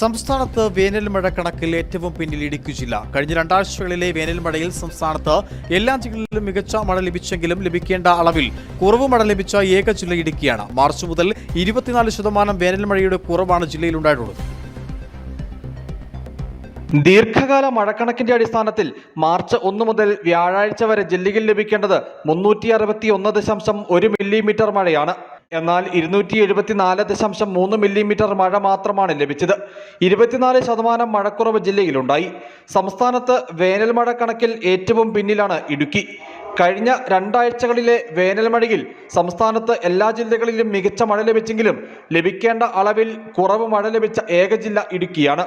സംസ്ഥാനത്ത് വേനൽമഴ കണക്കിൽ ഏറ്റവും പിന്നിൽ ഇടുക്കി ജില്ല. കഴിഞ്ഞ രണ്ടാഴ്ചകളിലെ വേനൽമഴയിൽ സംസ്ഥാനത്ത് എല്ലാ ജില്ലകളിലും മികച്ച മഴ ലഭിച്ചെങ്കിലും ലഭിക്കേണ്ട അളവിൽ കുറവ് മഴ ലഭിച്ച ഏക ജില്ല ഇടുക്കിയാണ്. മാർച്ച് മുതൽ ഇരുപത്തിനാല് ശതമാനം വേനൽമഴയുടെ കുറവാണ് ജില്ലയിൽ ഉണ്ടായിട്ടുള്ളത് ദീർഘകാല മഴക്കണക്കിന്റെ അടിസ്ഥാനത്തിൽ മാർച്ച് ഒന്ന് മുതൽ വ്യാഴാഴ്ച വരെ ജില്ലയിൽ ലഭിക്കേണ്ടത് മുന്നൂറ്റി അറുപത്തി ഒന്ന് ദശാംശം ഒരു മില്ലിമീറ്റർ മഴയാണ്. എന്നാൽ ഇരുന്നൂറ്റി എഴുപത്തിനാല് ദശാംശം മൂന്ന് മില്ലിമീറ്റർ മഴ മാത്രമാണ് ലഭിച്ചത്. ഇരുപത്തിനാല് ശതമാനം മഴക്കുറവ് ജില്ലയിലുണ്ടായി. സംസ്ഥാനത്ത് വേനൽ മഴ കണക്കിൽ ഏറ്റവും പിന്നിലാണ് ഇടുക്കി. കഴിഞ്ഞ രണ്ടാഴ്ചകളിലെ വേനൽ മഴയിൽ സംസ്ഥാനത്ത് എല്ലാ ജില്ലകളിലും മികച്ച മഴ ലഭിച്ചെങ്കിലും ലഭിക്കേണ്ട അളവിൽ കുറവ് മഴ ലഭിച്ച ഏക ജില്ല ഇടുക്കിയാണ്.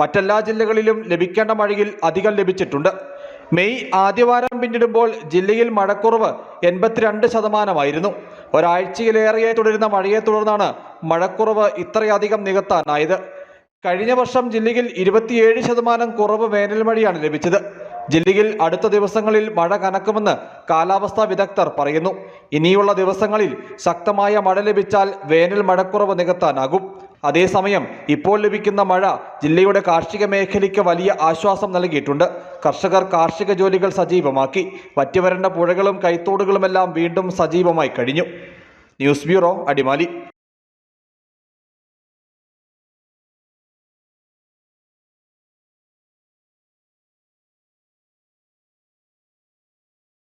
മറ്റെല്ലാ ജില്ലകളിലും ലഭിക്കേണ്ട മഴയിൽ അധികം ലഭിച്ചിട്ടുണ്ട്. മെയ് ആദ്യവാരം പിന്നിടുമ്പോൾ ജില്ലയിൽ മഴക്കുറവ് എൺപത്തിരണ്ട് ശതമാനമായിരുന്നു. ഒരാഴ്ചയിലേറെ തുടരുന്ന മഴയെ തുടർന്നാണ് മഴക്കുറവ് ഇത്രയധികം നികത്താനായത്. കഴിഞ്ഞ വർഷം ജില്ലയിൽ ഇരുപത്തിയേഴ് ശതമാനം കുറവ് വേനൽമഴയാണ് ലഭിച്ചത്. ജില്ലയിൽ അടുത്ത ദിവസങ്ങളിൽ മഴ കനക്കുമെന്ന് കാലാവസ്ഥാ വിദഗ്ധർ പറയുന്നു. ഇനിയുള്ള ദിവസങ്ങളിൽ ശക്തമായ മഴ ലഭിച്ചാൽ വേനൽ മഴക്കുറവ് നികത്താനാകും. അതേസമയം ഇപ്പോൾ ലഭിക്കുന്ന മഴ ജില്ലയുടെ കാർഷിക മേഖലയ്ക്ക് വലിയ ആശ്വാസം നൽകിയിട്ടുണ്ട്. കർഷകർ കാർഷിക ജോലികൾ സജീവമാക്കി. വറ്റിവരേണ്ട പുഴകളും കൈത്തോടുകളുമെല്ലാം വീണ്ടും സജീവമായി കഴിഞ്ഞു. News bureau Adimali.